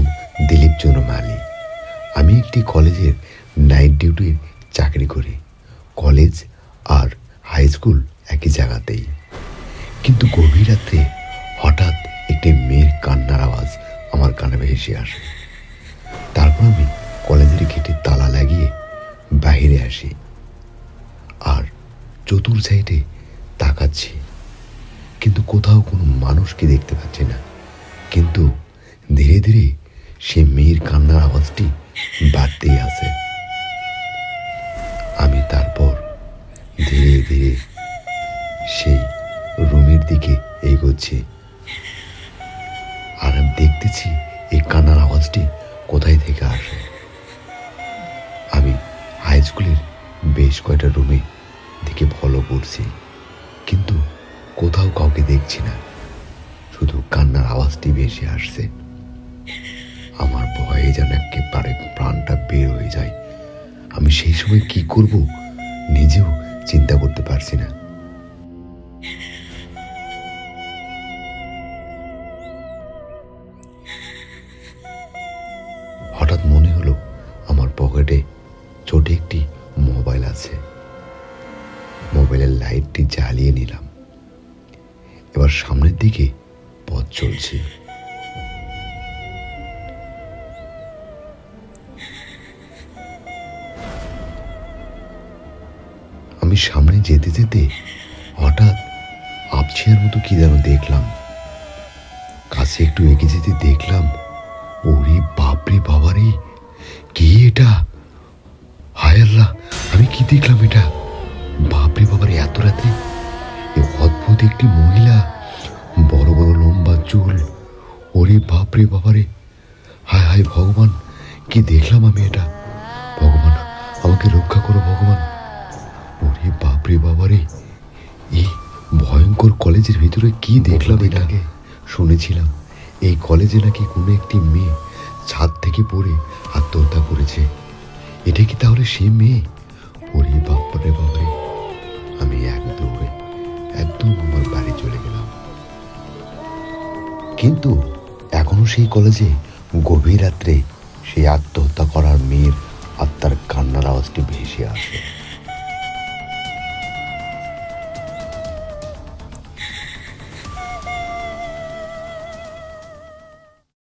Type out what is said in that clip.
মালি আমি একটি কলেজের নাইট ডিউটির চাকরি করি। কলেজ আর হাই স্কুল একই জায়গাতেই। কিন্তু গভীর রাত্রে হঠাৎ একটি মেয়ের কান্নার আওয়াজ আমার কানে ভেসে আসে। তারপর আমি কলেজের গেটে তালা লাগিয়ে বাইরে আসি। আর চতুর সাইডে তাকাচ্ছি। কিন্তু কোথাও কোনো মানুষকে দেখতে পাচ্ছি না। কিন্তু ধীরে ধীরে সে মেয়ের কান্নার আওয়াজটি বাড়তেই আছে। আমি তারপর ধীরে ধীরে সেই রুমের দিকে এগোচ্ছি আর আমি দেখতেছি এই কান্নার আওয়াজটি কোথায় থেকে আসে। আমি হাই স্কুলের বেশ কয়টা রুমে দিকে ফলো করছি, কিন্তু কোথাও কাউকে দেখছি না। শুধু কান্নার আওয়াজটি বেশি আসছে। সেই সময় কি করব, নিজেও চিন্তা করতে পারছি না। হঠাৎ মনে হলো আমার পকেটে ছোট একটি মোবাইল আছে। মোবাইলের লাইটটি জ্বালিয়ে নিলাম। এবার সামনের দিকে পথ চলছে। আমি সামনে যেতে যেতে হঠাৎ আপছিয়ার মতো কি যেন দেখলাম। কাছে একটু এগিয়ে যেতে দেখলাম, ওরে বাপরে বাবারে, কি এটা? হায় আল্লাহ, আমি কি দেখলাম এটা? বাপরে বাবারে, এত রাতে অদ্ভুত একটি মহিলা, বড় বড় লম্বা চুল, ওরে বাপরে বাবারে, হায় হায় ভগবান, কি দেখলাম আমি এটা? ভগবান, আমাকে রক্ষা করো ভগবান। ওরে বাবারে এই ভয়ঙ্কর কলেজের ভিতরে কি দেখলাম এটাকে? শুনেছিলাম এই কলেজে নাকি কোনো একটি মেয়ে ছাদ থেকে পড়ে আত্মহত্যা করেছে। এটা কি তাহলে সে মেয়ে? ওরে বাপরে বাপরে। আমি এক দৌড়ে একদম আমার বাড়ি চলে গেলাম। কিন্তু এখনও সেই কলেজে গভীর রাত্রে সেই আত্মহত্যা করার মেয়ের আত্মার কান্নার আওয়াজটি ভেসে আসে।